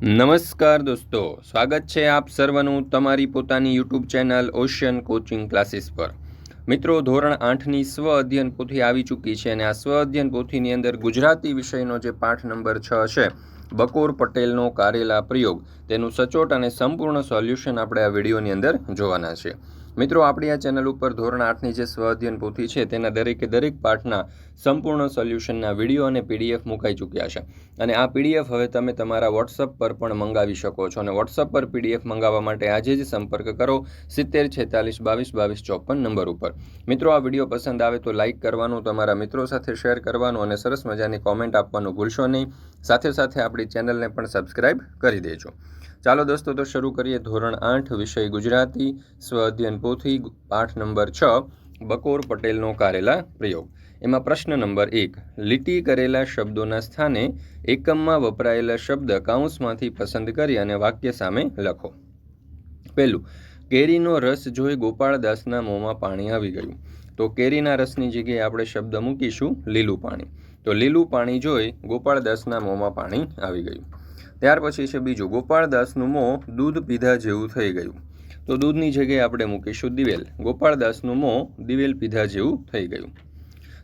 નમસ્કાર દોસ્તો, સ્વાગત છે આપ સર્વનું તમારી પોતાની YouTube channel ocean coaching classes પર. મિત્રો, ધોરણ આઠની સ્વ અધ્યયન પોથી આવી ચૂકી છે અને આ સ્વ અધ્યયન પોથીની અંદર ગુજરાતી વિષયનો જે પાઠ નંબર છ છે, બકોર પટેલનો કારેલા પ્રયોગ, તેનું સચોટ અને સંપૂર્ણ સોલ્યુશન આપણે આ વિડીયોની અંદર જોવાના છે. મિત્રો, આપણી આ ચેનલ ઉપર ધોરણ આઠની જે સ્વ અધ્યયન પોથી છે, તેના દરેકે દરેક પાઠના સંપૂર્ણ સોલ્યુશનના વીડિયો અને પીડીએફ મુકાઈ ચૂક્યા છે. અને આ પીડીએફ હવે તમે તમારા વોટ્સઅપ પર પણ મંગાવી શકો છો. અને વોટ્સઅપ પર પીડીએફ મંગાવવા માટે આજે જ સંપર્ક કરો સિત્તેર છેતાલીસ બાવીસ બાવીસ ચોપન નંબર ઉપર. મિત્રો, આ વીડિયો પસંદ આવે તો લાઇક કરવાનું, તમારા મિત્રો સાથે શેર કરવાનું અને સરસ મજાની કોમેન્ટ આપવાનું ભૂલશો નહીં. સાથે સાથે આપણી ચેનલને પણ સબસ્ક્રાઇબ કરી દેજો. ચાલો દોસ્તો, તો શરૂ કરીએ ધોરણ આઠ, વિષય ગુજરાતી, સ્વ અધ્યયન પોથી, પાઠ નંબર છ, બકોર પટેલનો કારેલા પ્રયોગ. એમાં પ્રશ્ન નંબર એક, લીટી કરેલા શબ્દોના સ્થાને એકમમાં વપરાયેલા શબ્દ કાઉન્સમાંથી પસંદ કરી અને વાક્ય સામે લખો. પહેલું, કેરીનો રસ જોઈ ગોપાળદાસના મોંમાં પાણી આવી ગયું. તો કેરીના રસની જગ્યાએ આપણે શબ્દ મૂકીશું લીલું પાણી. તો લીલું પાણી જોઈ ગોપાળદાસના મોંમાં પાણી આવી ગયું. ત્યાર પછી છે બીજું ગોપાળદાસનું મોં દૂધ પીધા જેવું થઈ ગયું. તો દૂધની જગ્યાએ આપણે મૂકીશું દિવેલ. ગોપાળદાસનું મોં દિવેલ પીધા જેવું થઈ ગયું.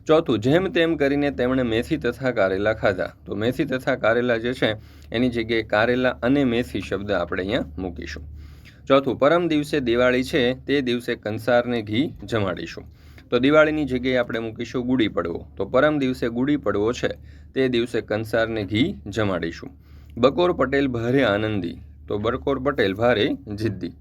ચોથું, જેમ તેમ કરીને તેમણે મેથી તથા કારેલા ખાધા. તો મેથી તથા કારેલા જે છે, એની જગ્યાએ કારેલા અને મેથી શબ્દ આપણે અહીંયા મૂકીશું. ચોથું, પરમ દિવસે દિવાળી છે, તે દિવસે કંસારને ઘી જમાડીશું. તો દિવાળીની જગ્યાએ આપણે મૂકીશું ગુડી પડવો. તો પરમ દિવસે ગુડી પડવો છે, તે દિવસે કંસારને ઘી જમાડીશું. બકોર પટેલ ભારે આનંદી, તો બરકોર પટેલ ભારે જિદ્દી.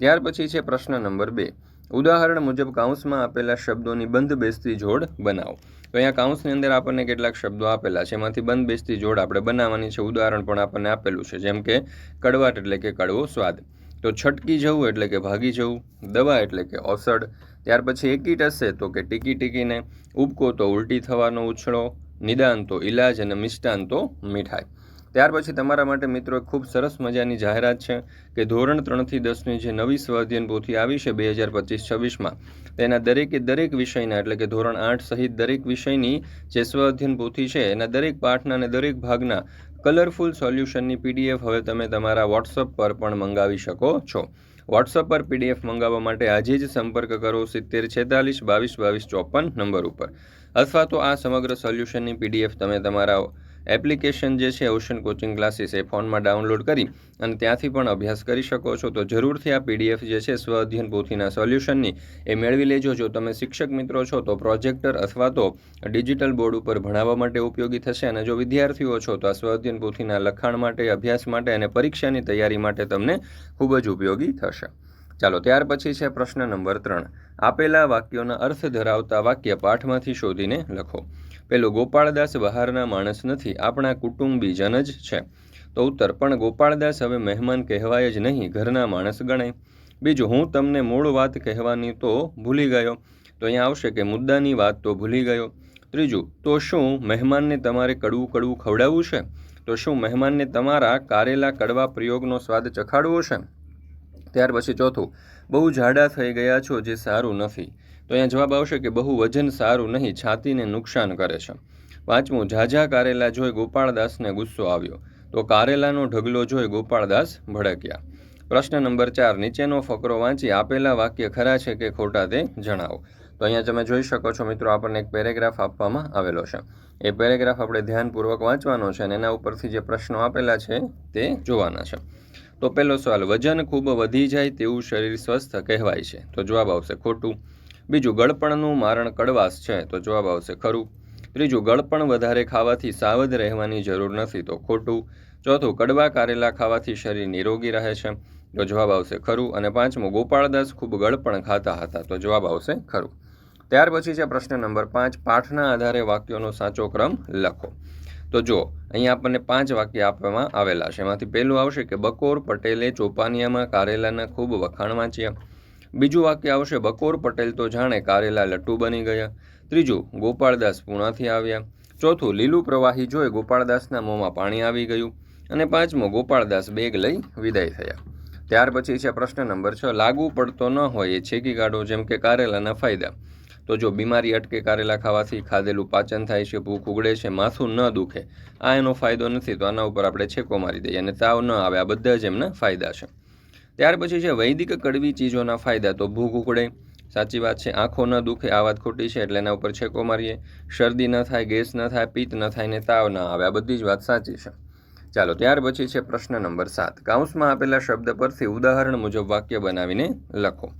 ત્યાર પછી છે પ્રશ્ન નંબર બે. ઉદાહરણ મુજબ કાઉન્સમાં આપેલા શબ્દોની બંધ બેસતી જોડ બનાવો. તો અહીંયા કાઉન્સની અંદર આપણને કેટલાક શબ્દો આપેલા છે. એમાંથી બંધ બેસતી જોડ આપણે બનાવવાની છે. ઉદાહરણ પણ આપણને આપેલું છે, જેમ કે કડવાટ એટલે કે કડવો સ્વાદ. તો છટકી જવું એટલે કે ભાગી જવું, દવા એટલે કે ઓસડ. ત્યાર પછી એકીટ હશે તો કે ટીકી ટીકીને. ઉબકો તો ઉલટી થવાનો ઉછળો, નિદાન તો ઇલાજ અને મિષ્ટાન તો મીઠાઈ. ત્યાર પછી તમારા માટે મિત્રો ખૂબ સરસ મજાની જાહેરાત છે કે ધોરણ ત્રણથી દસની જે નવી સ્વાધ્યન પોથી આવી છે બે હજાર પચીસ છવ્વીસમાં, તેના દરેકે દરેક વિષયના એટલે કે ધોરણ આઠ સહિત દરેક વિષયની જે સ્વાધ્યન પોથી છે, એના દરેક પાઠના અને દરેક ભાગના કલરફુલ સોલ્યુશનની પીડીએફ હવે તમે તમારા વોટ્સઅપ પર પણ મંગાવી શકો છો. વોટ્સઅપ પર પીડીએફ મંગાવવા માટે આજે જ સંપર્ક કરો સિત્તેર છેતાલીસ બાવીસ બાવીસ ચોપન નંબર ઉપર. અથવા તો આ સમગ્ર સોલ્યુશનની પીડીએફ તમે તમારા એપ્લિકેશન જે છે, ઓશન કોચિંગ ક્લાસીસ એ ફોનમાં ડાઉનલોડ કરી અને ત્યાંથી પણ અભ્યાસ કરી શકો છો. તો જરૂરથી આ પીડીએફ જે છે, સ્વ અધ્યયન પોથીના સોલ્યુશનની એ મેળવી લેજો. જો તમે શિક્ષક મિત્રો છો, તો પ્રોજેક્ટર અથવા તો ડિજિટલ બોર્ડ ઉપર ભણાવવા માટે ઉપયોગી થશે અને જો વિદ્યાર્થીઓ છો, તો આ સ્વ અધ્યયન પોથીના લખાણ માટે, અભ્યાસ માટે અને પરીક્ષાની તૈયારી માટે તમને ખૂબ જ ઉપયોગી થશે. ચાલો, ત્યાર પછી છે પ્રશ્ન નંબર ત્રણ. આપેલા વાક્યોના અર્થ ધરાવતા વાક્ય પાઠમાંથી શોધીને લખો. પેલું ગોપાળદાસ બહારના માણસ નથી, આપણા કુટુંબીજન જ છે. તો ઉત્તર, પણ ગોપાળદાસ હવે મહેમાન કહેવાય જ નહીં, ઘરના માણસ ગણાય. બીજું, હું તમને મૂળ વાત કહેવાની તો ભૂલી ગયો, તો અહીંયા આવશે કે મુદ્દાની વાત તો ભૂલી ગયો. ત્રીજું, તો શું મહેમાનને તમારે કડવું કડવું ખવડાવવું છે? તો શું મહેમાનને તમારા કારેલા કડવા પ્રયોગનો સ્વાદ ચખાડવો છે? ત્યાર પછી ચોથું, બહુ જાડા થઈ ગયા છો જે સારું નથી. તો અહીંયા જવાબ આવશે કે બહુ વજન સારું નહીં, છાતીને નુકસાન કરે છે. પાંચમું, ઝાઝા કારેલા જોઈ ગોપાળદાસને ગુસ્સો આવ્યો. તો કારેલાનો ઢગલો જોઈ ગોપાળદાસ ભડક્યા. પ્રશ્ન નંબર ચાર, નીચેનો ફકરો વાંચી આપેલા વાક્ય ખરા છે કે ખોટા તે જણાવો. તો અહીંયા તમે જોઈ શકો છો મિત્રો, આપણને એક પેરેગ્રાફ આપવામાં આવેલો છે. એ પેરેગ્રાફ આપણે ધ્યાનપૂર્વક વાંચવાનો છે અને એના ઉપરથી જે પ્રશ્નો આપેલા છે તે જોવાના છે. તો પહેલો સવાલ, વજન ખૂબ વધી જાય તેવું શરીર સ્વસ્થ કહેવાય છે. તો જવાબ આવશે ખોટું. બીજું ગળપણનું મારણ કડવાશ છે, તો જવાબ આવશે ખરું. ત્રીજું, ગળપણ વધારે ખાવાથી સાવધ રહેવાની જરૂર નથી, તો ખોટું. ચોથું, કડવા કારેલા ખાવાથી શરીર નિરોગી રહે છે, તો જવાબ આવશે ખરું. અને પાંચમું, ગોપાળદાસ ખૂબ ગળપણ ખાતા હતા, તો જવાબ આવશે ખરું. ત્યાર પછી છે પ્રશ્ન નંબર પાંચ, પાઠના આધારે વાક્યોનો સાચો ક્રમ લખો. તો જો અહીંયા આપણને પાંચ વાક્ય આપવામાં આવેલા છે. એમાંથી પહેલું આવશે કે, બકોર પટેલે ચોપાનિયામાં કારેલાના ખૂબ વખાણ વાંચ્યા. બીજું વાક્ય આવશે, બકોર પટેલ તો જાણે કારેલા લટ્ટુ બની ગયા. ત્રીજું, ગોપાળદાસ પૂણાથી આવ્યા. ચોથું, લીલું પ્રવાહી જોઈ ગોપાળદાસના મોંમાં પાણી આવી ગયું. અને પાંચમો, ગોપાળદાસ બેગ લઈ વિદાય થયા. ત્યાર પછી છે પ્રશ્ન નંબર છ, લાગુ પડતો ન હોય એ છેકી કાઢો, જેમ કે કારેલાના ફાયદા. તો જો બીમારી અટકે કારેલા ખાવાથી ખાધેલું પાચન થાય છે, ભૂખ ઉગડે છે, માથું ન દુખે, આ એનો ફાયદો નથી, તો આના ઉપર આપણે છેકો મારી દઈએ અને તાવ ન આવે, આ બધા જ એમના ફાયદા છે. ત્યાર પછી છે વૈદિક કડવી ચીજોના ફાયદા તો ભૂખ ઉકળે. સાચી વાત છે, આંખો ન દુખે, આ વાત ખોટી છે, એટલે એના ઉપર છેકો મારીએ. શરદી ન થાય, ગેસ ન થાય, પિત્ત ન થાય ને તાવ ન આવે, આ બધી જ વાત સાચી છે. ચાલો, ત્યાર પછી છે પ્રશ્ન નંબર સાત. કાઉન્સમાં આપેલા શબ્દ પરથી ઉદાહરણ મુજબ વાક્ય બનાવીને લખો.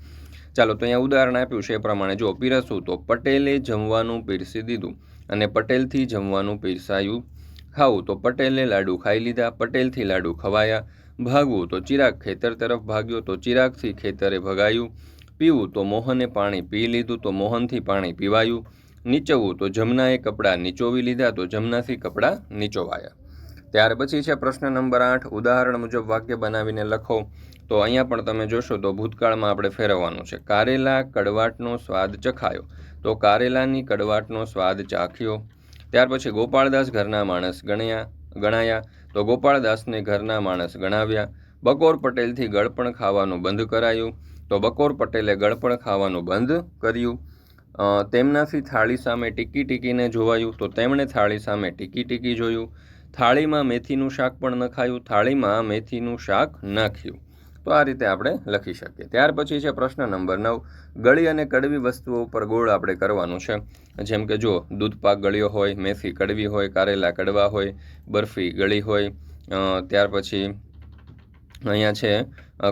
ચાલો, તો અહીંયા ઉદાહરણ આપ્યું છે, એ પ્રમાણે જો પીરસવું તો, પટેલે જમવાનું પીરસી દીધું અને પટેલથી જમવાનું પીરસાયું. ખાવું તો પટેલે લાડુ ખાઈ લીધા, પટેલથી લાડુ ખવાયા. ભાગવું તો ચિરાગ ખેતર તરફ ભાગ્યો તો ચિરાગથી ખેતરે ભગાયું. પીવું તો મોહને પાણી પી લીધું તો મોહનથી પાણી પીવાયું. નીચવવું તો જમનાએ કપડાં નીચોવી લીધા તો જમનાથી કપડાં નીચોવાયા. ત્યાર પછી છે પ્રશ્ન નંબર આઠ, ઉદાહરણ મુજબ વાક્ય બનાવીને લખો. તો અહીંયા પણ તમે જોશો તો ભૂતકાળમાં આપણે ફેરવવાનું છે. કારેલા કડવાટનો સ્વાદ ચખાયો. તો કારેલાની કડવાટનો સ્વાદ ચાખ્યો. ત્યાર પછી ગોપાળદાસ ઘરના માણસ ગણ્યા, ગણાયા. તો ગોપાળદાસને ઘરના માણસ ગણાવ્યા. બકોર પટેલથી ગળપણ ખાવાનું બંધ કરાયું. તો બકોર પટેલે ગળપણ ખાવાનું બંધ કર્યું. તેમનાથી થાળી સામે ટીકી ટીકીને જોવાયું. તો તેમણે થાળી સામે ટીકી ટીકી જોયું. થાળીમાં મેથીનું શાક પણ નખાયું. થાળીમાં મેથીનું શાક નાખ્યું. તો આ રીતે આપણે લખી શકીએ. ત્યાર પછી છે પ્રશ્ન નંબર નવ. ગળી અને કડવી વસ્તુઓ ઉપર ગોળ આપણે કરવાનું છે. જેમ કે જો દૂધપાક ગળ્યો હોય, મેથી કડવી હોય, કારેલા કડવા હોય, બરફી ગળી હોય ત્યાર પછી અહીંયા છે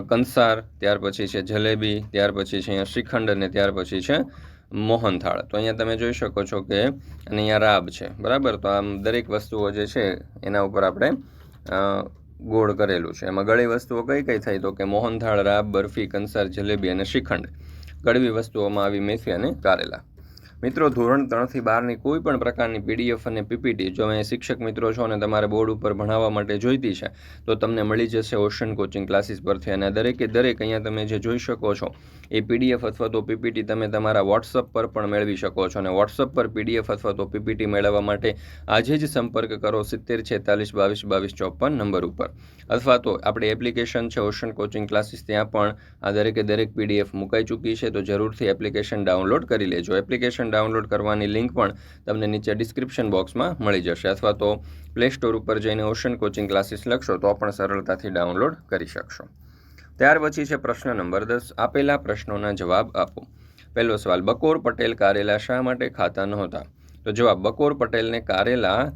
કંસાર, ત્યાર પછી છે જલેબી, ત્યાર પછી છે અહીંયા શ્રીખંડ અને ત્યાર પછી છે મોહનથાળ. તો અહીંયા તમે જોઈ શકો છો કે અને અહીંયા રાબ છે. બરાબર? તો આમ દરેક વસ્તુઓ જે છે એના ઉપર આપણે ગોળ કરેલું છે. એમાં ગળી વસ્તુઓ કઈ કઈ થઈ તો કે મોહનથાળ, રાબ, બરફી, કંસાર, જલેબી અને શ્રીખંડ. ગળવી વસ્તુઓમાં આવી મેથી અને કારેલા. મિત્રો, ધોરણ ત્રણથી બારની કોઈ પણ પ્રકારની પીડીએફ અને પીપીટી જો અમે શિક્ષક મિત્રો છો અને તમારે બોર્ડ ઉપર ભણાવવા માટે જોઈતી છે, તો તમને મળી જશે ઓશન કોચિંગ ક્લાસીસ પરથી. અને દરેકે દરેક અહીંયા તમે જે જોઈ શકો છો, એ પીડીએફ અથવા તો પીપીટી તમે તમારા વોટ્સઅપ પર પણ મેળવી શકો છો. અને વોટ્સઅપ પર પીડીએફ અથવા તો પીપીટી મેળવવા માટે આજે જ સંપર્ક કરો સિત્તેર છેતાલીસ બાવીસ બાવીસ ચોપન નંબર ઉપર. અથવા તો આપણી એપ્લિકેશન છે ઓશન કોચિંગ ક્લાસીસ, ત્યાં પણ આ દરેકે દરેક પીડીએફ મુકાઈ ચૂકી છે, તો જરૂરથી એપ્લિકેશન ડાઉનલોડ કરી લેજો. એપ્લિકેશન ડાઉનલોડ કરવાની લિંક પણ તમને નીચે ડિસ્ક્રિપ્શન બોક્સમાં મળી જશે. અથવા તો પ્લે સ્ટોર ઉપર જઈને ઓશન કોચિંગ ક્લાસીસ લખશો તો પણ સરળતાથી ડાઉનલોડ કરી શકશો. ત્યાર પછી છે પ્રશ્ન નંબર દસ. આપેલા પ્રશ્નોના જવાબ આપો. પહેલો સવાલ, બકોર પટેલ કારેલા શા માટે ખાતા નહોતા? તો જવાબ, બકોર પટેલને કારેલા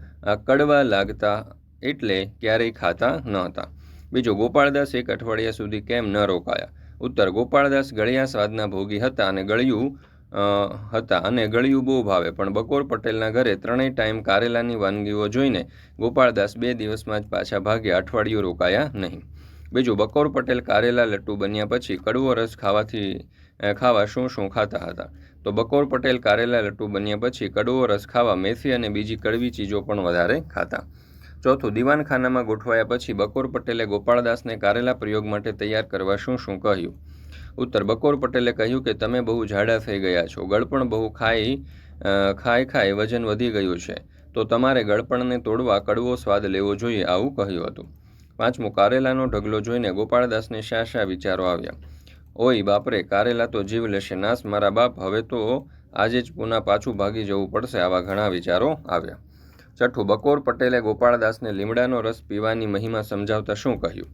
કડવા લાગતા એટલે ક્યારેય ખાતા નહોતા હતા. બીજો, ગોપાળદાસ એક અઠવાડિયા સુધી કેમ ન રોકાયા? ઉત્તર, ગોપાળદાસ ગળિયા સ્વાદના ભોગી હતા અને ગળિયું હતા અને ગળ્યું બહુ ભાવે. પણ બકોર પટેલના ઘરે ત્રણેય ટાઈમ કારેલાની વાનગીઓ જોઈને ગોપાળદાસ બે દિવસમાં જ પાછા ભાગે અઠવાડિયું રોકાયા નહીં. બીજું, બકોર પટેલ કારેલા લટ્ટુ બન્યા પછી કડવો રસ ખાવાથી ખાવા શું શું ખાતા હતા? તો બકોર પટેલ કારેલા લટ્ટુ બન્યા પછી કડવો રસ ખાવા મેથી અને બીજી કડવી ચીજો પણ વધારે ખાતા. ચોથું, દીવાનખાનામાં ગોઠવાયા પછી બકોર પટેલે ગોપાળદાસને કારેલા પ્રયોગ માટે તૈયાર કરવા શું શું કહ્યું? ઉત્તર બકોર પટેલે કહ્યું કે તમે બહુ જાડા થઈ ગયા છો. ગળપણ બહુ ખાઈ ખાઈ ખાઈ વજન વધી ગયું છે. તો તમારે ગળપણને તોડવા કડવો સ્વાદ લેવો જોઈએ આવું કહ્યું હતું. પાંચમું, કારેલાનો ઢગલો જોઈને ગોપાળદાસને શા શા વિચારો આવ્યા? ઓય બાપરે, કારેલા તો જીવ લેશે નાશ, મારા બાપ હવે તો આજે જ પુના પાછું ભાગી જવું પડશે આવા ઘણા વિચારો આવ્યા. છઠ્ઠું, બકોર પટેલે ગોપાળદાસને લીમડાનો રસ પીવાની મહિમા સમજાવતા શું કહ્યું?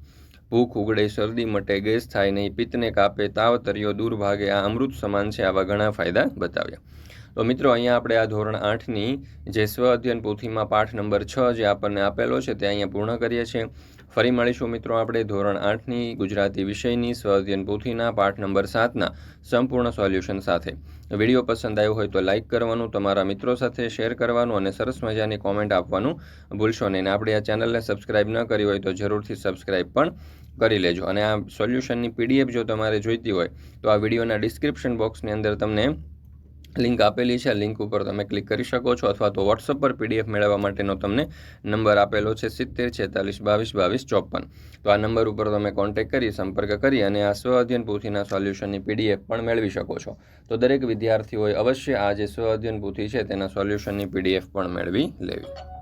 ભૂખ ઉગડે, શરદી મટે, ગેસ થાય નહીં, પિત્તને કાપે તાવ તર્યો દૂર ભાગે, આ અમૃત સમાન છે, આવા ઘણા ફાયદા બતાવ્યા. તો મિત્રો, અહીંયા આપણે આ ધોરણ આઠની જે સ્વ અધ્યયન પોથીમાં પાઠ નંબર છ જે આપણને આપેલો છે, તે અહીંયા પૂર્ણ કરીએ છીએ. ફરી મળીશું મિત્રો આપણે ધોરણ આઠની ગુજરાતી વિષયની સ્વ અધ્યયન પોથીના પાઠ નંબર સાતના સંપૂર્ણ સોલ્યુશન સાથે. વીડિયો પસંદ આવ્યો હોય તો લાઇક કરવાનું, તમારા મિત્રો સાથે શેર કરવાનું અને સરસ મજાની કોમેન્ટ આપવાનું ભૂલશો નહીં. આપણે આ ચેનલને સબસ્ક્રાઇબ ન કરી હોય તો જરૂરથી સબસ્ક્રાઇબ પણ કરી લેજો. અને આ સોલ્યુશનની પીડીએફ જો તમારે જોઈતી હોય તો આ વિડીયોના ડિસ્ક્રિપ્શન બોક્સની અંદર તમને લિંક આપેલી છે, લિંક ઉપર તમે ક્લિક કરી શકો છો અથવા તો વોટ્સઅપ પર પીડીએફ મેળવવા માટેનો તમને નંબર આપેલો છે, સિત્તેર, છેતાલીસ, બાવીસ બાવીસ, ચોપન. તો આ નંબર ઉપર તમે કોન્ટેક્ટ કરી, સંપર્ક કરી અને આ સ્વ અધ્યયન પૂથીના સોલ્યુશનની પીડીએફ પણ મેળવી શકો છો. તો દરેક વિદ્યાર્થીઓએ અવશ્ય આ જે સ્વ અધ્યયન પૂથી છે તેના સોલ્યુશનની પીડીએફ પણ મેળવી લેવી.